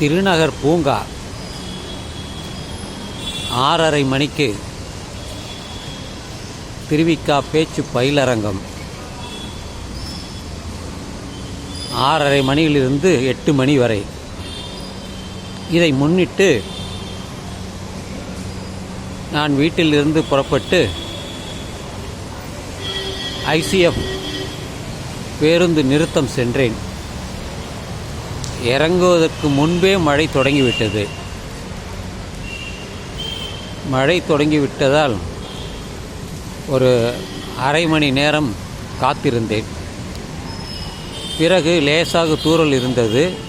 திருநகர் பூங்கா. ஆறரை மணிக்கு திருவிக்கா பேச்சு பயிலரங்கம். ஆறரை மணியிலிருந்து எட்டு மணி வரை. இதை முன்னிட்டு நான் வீட்டிலிருந்து புறப்பட்டு ஐசிஎஃப் பேருந்து நிறுத்தம் சென்றேன். இறங்குவதற்கு முன்பே மழை தொடங்கிவிட்டது. மழை தொடங்கிவிட்டதால் ஒரு அரை மணி நேரம் காத்திருந்தேன். பிறகு லேசாக தூறல் இருந்தது.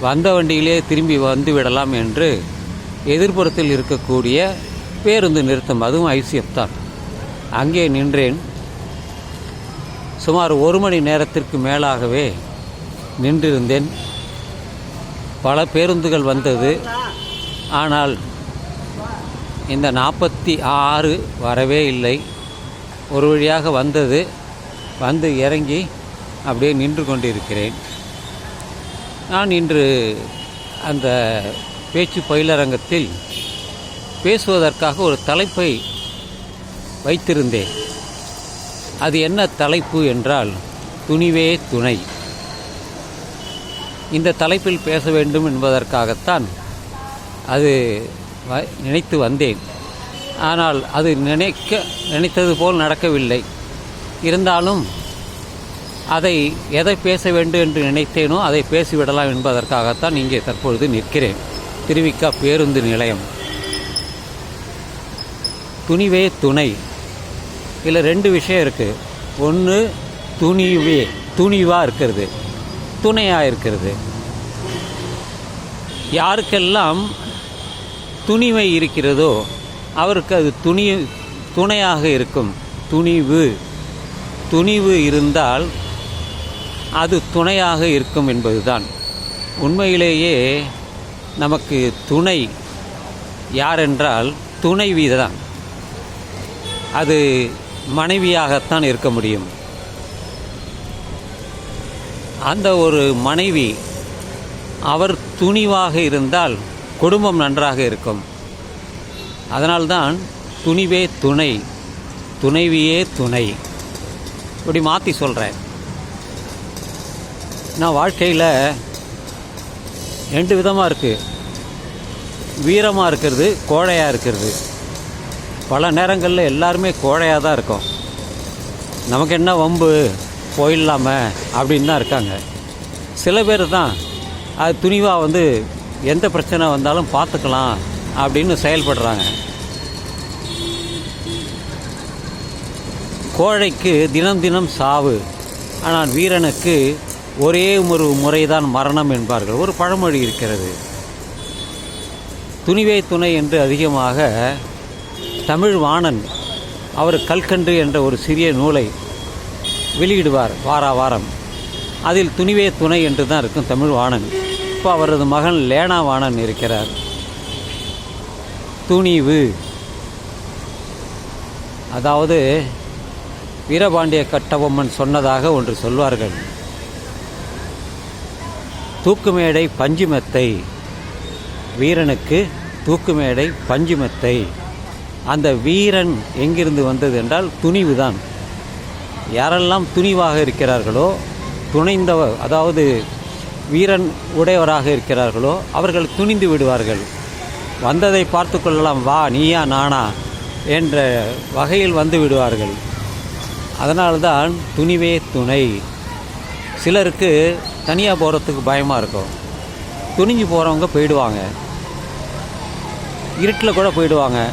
வந்த வண்டியிலே திரும்பி வந்து விடலாம் என்று எதிர்ப்புறத்தில் இருக்கக்கூடிய பேருந்து நிறுத்தம் அதுவும் ஐசிஎஃப் தான். அங்கே நின்றேன். சுமார் ஒரு மணி நேரத்திற்கு மேலாகவே நின்றிருந்தேன். பல பேருந்துகள் வந்தது. ஆனால் இந்த நாற்பத்தி ஆறு வரவே இல்லை. ஒரு வழியாக வந்தது. வந்து இறங்கி அப்படியே நின்று கொண்டிருக்கிறேன். நான் இன்று அந்த பேச்சு பயிலரங்கத்தில் பேசுவதற்காக ஒரு தலைப்பை வைத்திருந்தேன். அது என்ன தலைப்பு என்றால் துணிவே துணை. இந்த தலைப்பில் பேச வேண்டும் என்பதற்காகத்தான் அது வ- நினைத்து வந்தேன். ஆனால் அது நினைக்க நினைத்தது போல் நடக்கவில்லை. இருந்தாலும் அதை எதை பேச வேண்டும் என்று நினைத்தேனோ அதை பேசிவிடலாம் என்பதற்காகத்தான் இங்கே தற்பொழுது நிற்கிறேன். திருவிக்கா பேருந்து நிலையம். துணிவே துணை. இதில் ரெண்டு விஷயம் இருக்குது ஒன்று துணிவே துணிவாக இருக்கிறது. துணையாக இருக்கிறது. யாருக்கெல்லாம் துணிவை இருக்கிறதோ அவருக்கு அது துணி துணையாக இருக்கும். துணிவு. துணிவு இருந்தால் அது துணையாக இருக்கும் என்பதுதான். உண்மையிலேயே நமக்கு துணை யாரென்றால் துணைவி தான் அது மனைவியாகத்தான் இருக்க முடியும். அந்த ஒரு மனைவி அவர் துணிவாக இருந்தால் குடும்பம் நன்றாக இருக்கும். அதனால்தான் துணிவே துணை துணைவியே துணை. இப்படி மாற்றி சொல்கிறேன் நான் வாழ்க்கையில் ரெண்டு விதமாக இருக்குது வீரமாக இருக்கிறது கோழையாக இருக்கிறது. பல நேரங்களில் எல்லாருமே கோழையாக தான் இருக்கும். நமக்கு என்ன வம்பு? போயிடலாம அப்படின்னு தான் இருக்காங்க. சில பேர் தான் அது துணிவாக வந்து எந்த பிரச்சனை வந்தாலும் பார்த்துக்கலாம் அப்படின்னு செயல்படுறாங்க. கோழைக்கு தினம் தினம் சாவு. ஆனால் வீரனுக்கு ஒரே ஒரு முறைதான் மரணம் என்பார்கள். ஒரு பழமொழி இருக்கிறது. துணிவே துணை என்று அதிகமாக தமிழ் வாணன் அவர் கல்கண்டு என்ற ஒரு சிறிய நூலை வெளியிடுவார் வாரா வாரம். அதில் துணிவே துணை என்று தான் இருக்கும் தமிழ் வாணன். இப்போ அவரது மகன் லேனா வாணன் இருக்கிறார். துணிவு. அதாவது வீரபாண்டிய கட்டபொம்மன் சொன்னதாக ஒன்று சொல்வார்கள். தூக்குமேடை பஞ்சுமெத்தை. வீரனுக்கு தூக்குமேடை பஞ்சுமெத்தை. அந்த வீரன் எங்கிருந்து வந்தது என்றால் துணிவு தான் யாரெல்லாம் துணிவாக இருக்கிறார்களோ துணைந்தவ அதாவது வீரன் உடையவராக இருக்கிறார்களோ அவர்கள் துணிந்து விடுவார்கள். வந்ததை பார்த்து கொள்ளலாம் வா நீயா நானா என்ற வகையில் வந்து விடுவார்கள். அதனால்தான் துணிவே துணை. சிலருக்கு தனியாக போகிறதுக்கு பயமாக இருக்கும். துணிஞ்சு போகிறவங்க போயிடுவாங்க. இருட்டில் கூட போயிடுவாங்க.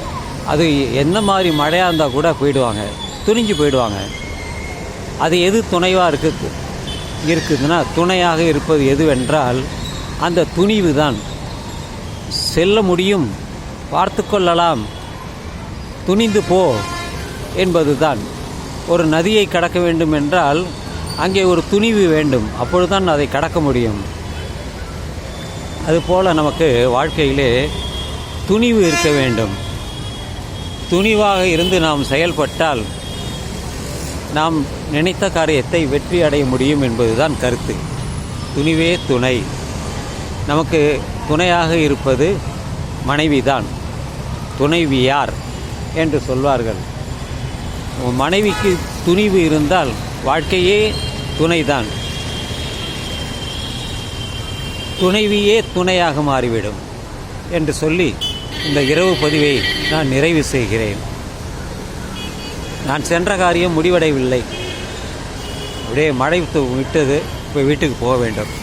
அது எந்த மாதிரி மழையாக இருந்தால் கூட போயிடுவாங்க. துணிஞ்சு போயிடுவாங்க. அது எது துணைவாக இருக்கு இருக்குதுன்னா துணையாக இருப்பது எதுவென்றால் அந்த துணிவு தான் செல்ல முடியும் பார்த்து கொள்ளலாம் துணிந்து போ என்பது தான் ஒரு நதியை கடக்க வேண்டும் என்றால் அங்கே ஒரு துணிவு வேண்டும் அப்பொழுதுதான் அதை கடக்க முடியும். அதுபோல் நமக்கு வாழ்க்கையிலே துணிவு இருக்க வேண்டும். துணிவாக இருந்து நாம் செயல்பட்டால் நாம் நினைத்த காரியத்தை வெற்றி அடைய முடியும் என்பதுதான் கருத்து. துணிவே துணை. நமக்கு துணையாக இருப்பது மனைவிதான். துணைவியார் என்று சொல்வார்கள். மனைவிக்கு துணிவு இருந்தால் வாழ்க்கையே துணைதான். துணைவியே துணையாக மாறிவிடும் என்று சொல்லி இந்த இரவு பதிவை நான் நிறைவு செய்கிறேன். நான் சென்ற காரியம் முடிவடையவில்லை. அப்படியே மழை விட்டது. இப்போ வீட்டுக்கு போக வேண்டும்.